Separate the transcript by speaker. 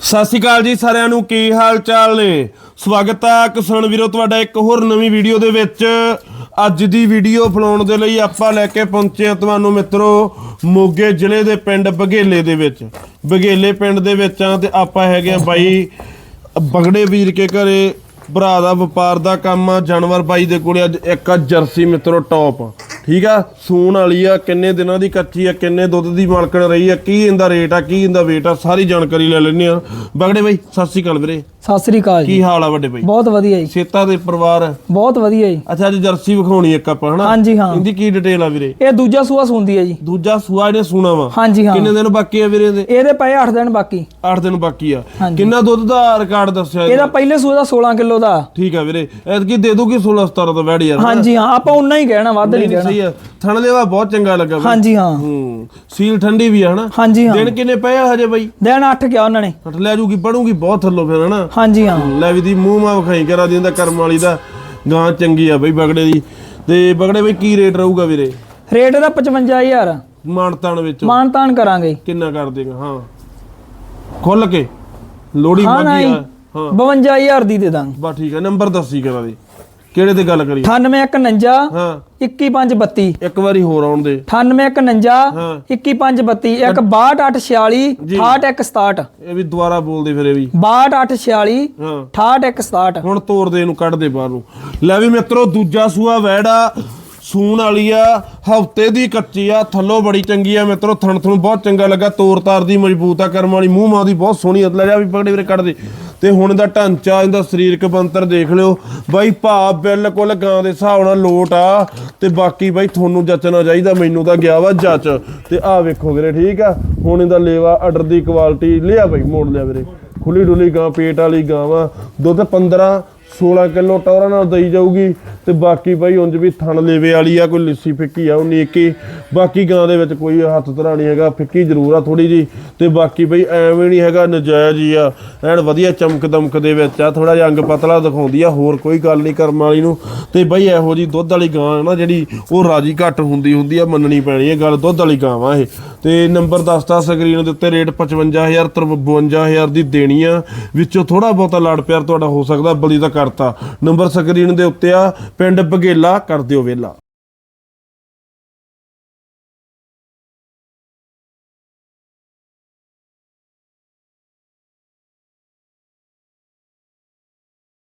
Speaker 1: ਸਤਿ ਸ਼੍ਰੀ ਅਕਾਲ ਜੀ ਸਾਰਿਆਂ ਨੂੰ, ਕੀ ਹਾਲ ਚਾਲ ਨੇ? ਸਵਾਗਤ ਹੈ ਕਿਸਾਨ ਵੀਰੋ, ਤੁਹਾਡਾ ਇੱਕ ਹੋਰ ਨਵੀਂ ਵੀਡੀਓ ਦੇ ਵਿੱਚ। ਅੱਜ ਦੀ ਵੀਡੀਓ ਬਣਾਉਣ ਦੇ ਲਈ ਆਪਾਂ ਲੈ ਕੇ ਪਹੁੰਚੇ ਹਾਂ ਤੁਹਾਨੂੰ ਮਿੱਤਰੋ, ਮੋਗੇ ਜ਼ਿਲ੍ਹੇ ਦੇ ਪਿੰਡ ਬਘੇਲੇ ਦੇ ਵਿੱਚ। ਬਘੇਲੇ ਪਿੰਡ ਦੇ ਵਿੱਚ ਆ ਤੇ ਆਪਾਂ ਹੈਗੇ ਆ ਬਾਈ, ਬਗੜੇ ਵੀਰ ਕੇ ਘਰੇ, ਭਰਾ ਦਾ ਵਪਾਰ ਦਾ ਕੰਮ ਆ, ਜਾਨਵਰ ਬਾਈ ਦੇ ਕੋਲੇ ਅੱਜ ਇੱਕ ਆ ਜਰਸੀ ਮਿੱਤਰੋ, ਟੌਪ। ਠੀਕ ਆ, ਸੂਣ ਵਾਲੀ ਆ, ਕਿੰਨੇ ਦਿਨਾਂ ਦੀ ਕੱਚੀ ਆ, ਕਿੰਨੇ ਦੁੱਧ ਦੀ ਮਾਲਕਣ ਰਹੀ ਆ, ਕੀ ਇਹਦਾ ਰੇਟ ਆ, ਕੀ ਇਹਦਾ weight ਆ, ਸਾਰੀ ਜਾਣਕਾਰੀ ਲੈ ਲੈਣੇ ਆ ਬਗੜੇ ਬਾਈ, ਸਤਿ ਸ਼੍ਰੀ ਅਕਾਲ ਵੀਰੇ।
Speaker 2: ਸਤਿ ਸ੍ਰੀ ਅਕਾਲ ਜੀ।
Speaker 1: ਕੀ ਹਾਲ ਆ ਵੱਡੇ ਬਾਈ?
Speaker 2: ਬਹੁਤ ਵਧੀਆ ਜੀ।
Speaker 1: ਸੇਤਾ ਦੇ ਪਰਿਵਾਰ?
Speaker 2: ਬਹੁਤ ਵਧੀਆ ਜੀ।
Speaker 1: ਅੱਛਾ ਅੱਜ ਜਰਸੀ ਵਿਖਾਉਣੀ ਇੱਕ ਆਪਾਂ ਹਨਾ?
Speaker 2: ਹਾਂਜੀ ਹਾਂ।
Speaker 1: ਇਹਦੀ ਕੀ ਡਿਟੇਲ ਆ ਵੀਰੇ?
Speaker 2: ਇਹ ਦੂਜਾ ਸੂਆ ਸੁੰਦੀ ਹੈ ਜੀ।
Speaker 1: ਦੂਜਾ ਸੂਆ ਇਹਨੇ ਸੂਣਾ ਵਾ।
Speaker 2: ਹਾਂਜੀ ਹਾਂ।
Speaker 1: ਕਿੰਨੇ ਦਿਨ ਬਾਕੀ ਆ ਵੀਰੇ ਇਹਦੇ?
Speaker 2: ਇਹਦੇ ਪਏ 8 ਦਿਨ ਬਾਕੀ।
Speaker 1: 8 ਦਿਨ ਬਾਕੀ ਆ। ਕਿੰਨਾ ਦੁੱਧ ਦਾ ਰਿਕਾਰਡ ਦੱਸਿਆ ਇਹਦਾ?
Speaker 2: ਇਹਦਾ ਪਹਿਲੇ ਸੂਆ ਦਾ 16 ਕਿਲੋ ਦਾ।
Speaker 1: ਠੀਕ ਆ ਵੀਰੇ। ਐਤਕੀ ਦੇ ਦੂਗੀ 16 17 ਤੋਂ ਵੈੜ ਯਾਰ
Speaker 2: ਹਾਂਜੀ ਹਾਂ ਆਪਾਂ ਉਨਾ ਹੀ ਕਹਿਣਾ ਵੱਧ ਨਹੀਂ ਕਹਿਣਾ
Speaker 1: ਸਹੀ ਆ। ਥਣ ਦੇਵਾ ਬਹੁਤ ਚੰਗਾ ਲੱਗਾ।
Speaker 2: ਹਾਂਜੀ ਹਾਂ।
Speaker 1: ਹੂੰ ਸੀਲ ਠੰਡੀ ਵੀ ਆ ਹਨਾ?
Speaker 2: ਹਾਂਜੀ ਹਾਂ।
Speaker 1: ਦਿਨ ਕਿੰਨੇ ਪਏ ਆ ਹਜੇ ਬਾਈ?
Speaker 2: ਦਿਨ 8 ਗਿਆ ਉਹਨਾਂ ਨੇ।
Speaker 1: ਲੈ ਜੂਗੀ ਪੜੂਗੀ ਬਹੁਤ ਥੱਲੋਂ ਫਿਰ ਹਨਾ?
Speaker 2: ਹਾਂਜੀ ਹਾਂ।
Speaker 1: ਲੈ ਵੀ ਦੀ ਮੂੰਹ ਮਾ ਵਿਖਾਈ ਕਰਾ ਦਿੰਦਾ ਕਰਮ ਵਾਲੀ ਦਾ। ਗਾਂ ਚੰਗੀ ਆ ਬਈ ਬਗੜੇ ਦੀ। ਤੇ ਬਗੜੇ ਬਈ ਕੀ ਰੇਟ ਰਹੂਗਾ ਵੀਰੇ?
Speaker 2: ਰੇਟ ਇਹਦਾ 55000
Speaker 1: ਮਾਨਤਾਨ ਵਿੱਚ।
Speaker 2: ਮਾਨ ਤਾਨ ਕਰਾਂਗੇ।
Speaker 1: ਕਿੰਨਾ ਕਰ ਦੇਗਾ? ਹਾਂ। ਖੁੱਲ ਕੇ। ਲੋੜੀ
Speaker 2: ਹਾਂ
Speaker 1: ਮੰਗੀ
Speaker 2: ਨਹੀਂ
Speaker 1: ਆ। ਹਾਂ।
Speaker 2: 52000 ਦੀ ਦੇ ਦਾਂਗੇ।
Speaker 1: ਬਾ ਠੀਕ ਆ ਨੰਬਰ ਦੱਸੀ ਕਰਾ ਦੇ। ਕਿਹੜੇ ਤੇ ਗੱਲ ਕਰੀ
Speaker 2: 9851
Speaker 1: ਹਾਂ।
Speaker 2: 21532
Speaker 1: ਇੱਕ ਵਾਰੀ ਹੋਰ ਆਉਣ ਦੇ।
Speaker 2: 9851
Speaker 1: ਹਾਂ।
Speaker 2: 21532 ਇੱਕ 6246 6167
Speaker 1: ਇਹ ਵੀ ਦੁਬਾਰਾ ਬੋਲਦੇ ਫਿਰ ਇਹ ਵੀ।
Speaker 2: 6246
Speaker 1: ਹਾਂ।
Speaker 2: 6867
Speaker 1: ਹੁਣ ਤੋੜ ਦੇ ਇਹਨੂੰ ਕੱਢ ਦੇ ਬਾਹਰ ਨੂੰ। ਲੈ ਵੀ ਮਿੱਤਰੋ ਦੂਜਾ ਸੂਆ ਵੈੜਾ ਸੂਣ ਵਾਲੀ ਆ ਹਫ਼ਤੇ ਦੀ ਕੱਚੀ ਆ ਥੱਲੋਂ ਬੜੀ ਚੰਗੀ ਆ ਮਿੱਤਰੋ ਥਣ ਥਣ ਬਹੁਤ ਚੰਗਾ ਲੱਗਾ ਤੋਰ ਤਾਰ ਦੀ ਮਜ਼ਬੂਤ ਆ ਕਰਮ ਵਾਲੀ ਮੂੰਹ ਮਾਂ ਦੀ ਬਹੁਤ ਸੋਹਣੀ ਆ। ਲੈ ਜਾ ਵੀ ਪਕੜੇ ਵੀਰੇ ਕੱਢ ਦੇ। ਤੇ ਹੁਣ ਦਾ ਢਾਂਚਾ, ਇਹਦਾ ਸਰੀਰਕ ਬੰਤਰ ਦੇਖ ਲਿਓ। ਬਾਈ ਭਾ ਬਿਲਕੁਲ ਗਾਂ ਦੇ ਹਿਸਾਬ ਨਾਲ ਲੋਟ ਆ। ਤੇ ਬਾਕੀ ਬਾਈ, ਤੁਹਾਨੂੰ ਜੱਚਣਾ ਚਾਹੀਦਾ, ਮੈਨੂੰ ਤਾਂ ਗਿਆ ਵਾ ਜੱਚ ਤੇ ਆਹ ਵੇਖੋ ਵੀਰੇ, ਠੀਕ ਆ? ਹੁਣ ਇਹਦਾ ਲੇਵਾ ਆਰਡਰ ਦੀ ਕੁਆਲਿਟੀ ਲਿਆ ਬਾਈ, ਮੋੜ ਲਿਆ ਵੀਰੇ। ਖੁੱਲੀ ਡੁੱਲੀ ਗਾਂ, ਪੇਟ ਵਾਲੀ ਗਾਂ ਵਾ। ਦੁੱਧ 15 16 ਕਿਲੋ ਟੌਰਾਂ ਨਾਲ ਦਈ ਜਾਊਗੀ। ਤੇ ਬਾਕੀ ਬਾਈ ਉਂਝ ਵੀ ਥਣ ਲੇਵੇ ਵਾਲੀ ਆ, ਕੋਈ ਲਿੱਸੀ ਫਿੱਕੀ ਆ ਉਹ ਨੀਕੀ ਬਾਕੀ ਗਾਂ ਦੇ ਵਿੱਚ ਕੋਈ ਹੱਥ ਧਰਾ ਨਹੀਂ ਹੈਗਾ, ਫਿੱਕੀ ਜ਼ਰੂਰ ਆ ਥੋੜੀ ਜੀ ਤੇ ਬਾਕੀ ਬਈ ਐਵੇਂ ਨਹੀਂ ਹੈਗਾ, ਨਜਾਇਜ਼ ਹੀ ਆ। ਐਨ ਵਧੀਆ ਚਮਕ ਦਮਕ ਦੇ ਵਿੱਚ ਆ ਥੋੜਾ ਜਿਹਾ ਅੰਗ ਪਤਲਾ ਦਿਖਾਉਂਦੀ ਆ, ਹੋਰ ਕੋਈ ਗੱਲ ਨਹੀਂ ਕਰਮ ਵਾਲੀ ਨੂੰ। ਤੇ ਬਈ ਇਹੋ ਜੀ ਦੁੱਧ ਵਾਲੀ ਗਾਂ ਹੈ ਨਾ, ਜਿਹੜੀ ਉਹ ਰਾਜੀ ਘੱਟ ਹੁੰਦੀ ਹੁੰਦੀ ਆ, ਮੰਨਣੀ ਪੈਣੀ ਹੈ ਗੱਲ, ਦੁੱਧ ਵਾਲੀ ਗਾਂ ਵਾ ਇਹ। ਤੇ ਨੰਬਰ ਦੱਸਦਾ ਸਕਰੀਨ ਦੇ ਉੱਤੇ, ਰੇਟ 55000 53000 ਦੀ ਦੇਣੀ ਆ। ਵਿੱਚੋਂ ਥੋੜਾ ਬਹੁਤਾ ਲਾੜ ਪਿਆਰ ਤੁਹਾਡਾ ਹੋ ਸਕਦਾ, ਬਲੀ ਦਾ ਕਰਤਾ। ਨੰਬਰ ਸਕਰੀਨ ਦੇ ਉੱਤੇ ਆ ਪਿੰਡ ਬਗੇਲਾ ਕਰ ਦਿਓ ਵੇਲਾ